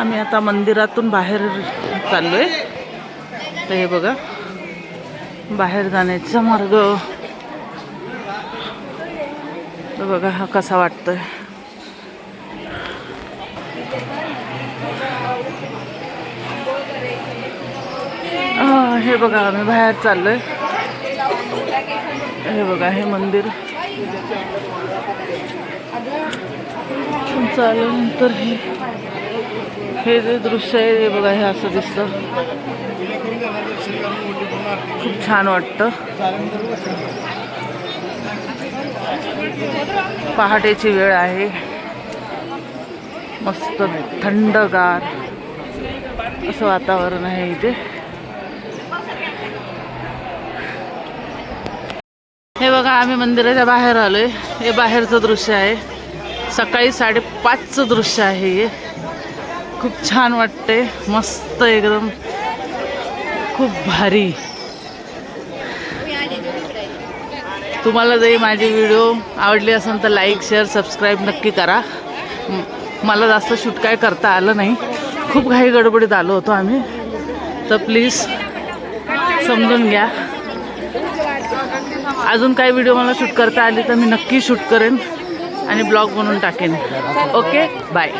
आम्ही आता मंदिरातून बाहेर चाललोय. तर हे बघा बाहेर जाण्याचा मार्ग. तर बघा हा कसा वाटतोय. हे बघा आम्ही बाहेर चाललोय. हे बघा हे मंदिर. चालल्यानंतर हे हे जे दृश्य आहे हे बघा हे असं दिसतं. खूप छान वाटतं. पहाटेची वेळ आहे. मस्त थंडगार असं वातावरण आहे इथे. हे बघा आम्ही मंदिराच्या बाहेर आलोय. हे बाहेरचं दृश्य आहे. सकाळी साडेपाचचं दृश्य आहे हे. खूप छान वाटते. मस्त एकदम. खूप भारी. तुम्हाला जरी माझी व्हिडिओ आवडली असेल तर लाईक शेअर सबस्क्राईब नक्की करा. मला जास्त शूट काय करता आलं नाही. खूप घाई गडबडीत आलो होतो आम्ही. तर प्लीज समजून घ्या. अजून काही व्हिडिओ मला शूट करता आली तर मी नक्की शूट करेन आणि ब्लॉग बनवून टाकेन. Okay bye